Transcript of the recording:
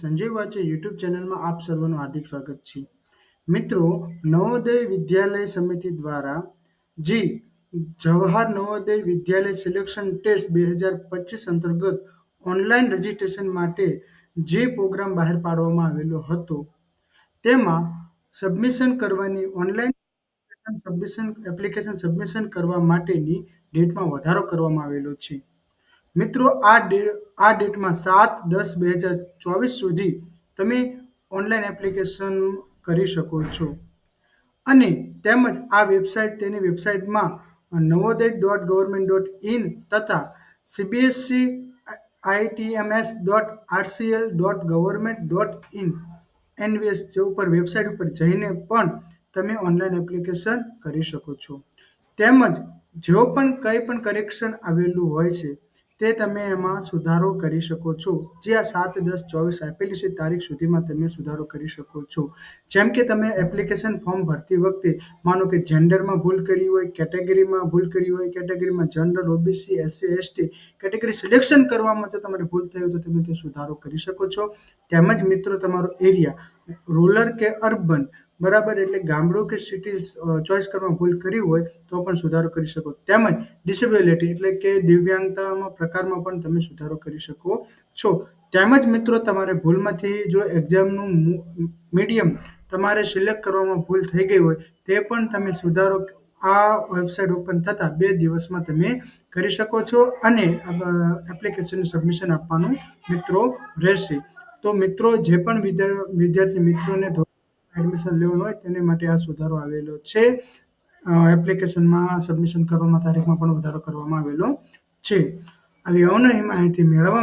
Sanjay વાચે YouTube ચેનલમાં આપ સર્વનું હાર્દિક સ્વાગત છે. મિત્રો, નવોદય વિદ્યાલય સમિતિ દ્વારા જે, જવાહર નવોદય વિદ્યાલય સિલેક્શન ટેસ્ટ બે હજાર પચીસ અંતર્ગત ઓનલાઈન રજીસ્ટ્રેશન માટે જે પ્રોગ્રામ બહાર પાડવામાં આવેલો હતો, તેમાં સબમિશન કરવાની ઓનલાઈન સબમિશન એપ્લિકેશન સબમિશન કરવા માટેની ડેટમાં વધારો કરવામાં આવેલો છે. મિત્રો, આ આ ડેટમાં સાત દસ બે હજાર ચોવીસ સુધી તમે ઓનલાઈન એપ્લિકેશન કરી શકો છો. અને તેમજ આ વેબસાઇટ તેની વેબસાઇટમાં Navodaya dot government dot in તથા CBSE ITMS dot RCL dot government dot in NVS જે ઉપર વેબસાઇટ ઉપર જઈને પણ તમે ઓનલાઈન એપ્લિકેશન કરી શકો છો. તેમજ જો પણ કંઈ પણ કરેક્શન આવેલું હોય છે તે તમે એમાં સુધારો કરી શકો છો. જે આ સાત, દસ, ચોવીસ, આપેલી તારીખ સુધીમાં તમે સુધારો કરી શકો છો. જેમ કે તમે એપ્લિકેશન ફોર્મ ભરતી વખતે માનો કે જેન્ડરમાં ભૂલ કરી હોય કેટેગરીમાં ભૂલ કરી હોય કેટેગરીમાં general OBC SC ST category selection કરવામાં જો તમારે ભૂલ થઈ હોય તો તમે તે સુધારો કરી શકો છો. તેમજ મિત્રો, તમારો એરિયા રૂરલ કે અર્બન બરાબર એટલે ગામડું કે સિટી ચોઈસ કરવામાં ભૂલ કરી હોય તો પણ સુધારો કરી શકો. તેમજ ડિસેબિલિટી એટલે કે દિવ્યાંગતામાં પ્રકારમાં પણ તમે સુધારો કરી શકો છો. તેમજ મિત્રો, તમારે ભૂલમાંથી જો એક્ઝામનું મીડિયમ તમારે સિલેક્ટ કરવામાં ભૂલ થઈ ગઈ હોય તે પણ તમે સુધારો, આ વેબસાઇટ ઓપન થતાં બે દિવસમાં તમે કરી શકો છો અને એપ્લિકેશન સબમિશન આપવાનું મિત્રો રહેશે. તો મિત્રો, જે પણ વિદ્યાર્થી મિત્રોને એડમિશન લેવાનું હોય તેને માટે આ સુધારો આવેલો છે. એપ્લિકેશનમાં સબમિશન કરવામાં, તારીખમાં પણ વધારો કરવામાં આવેલો છે. આવી અવનવી માહિતી મેળવવા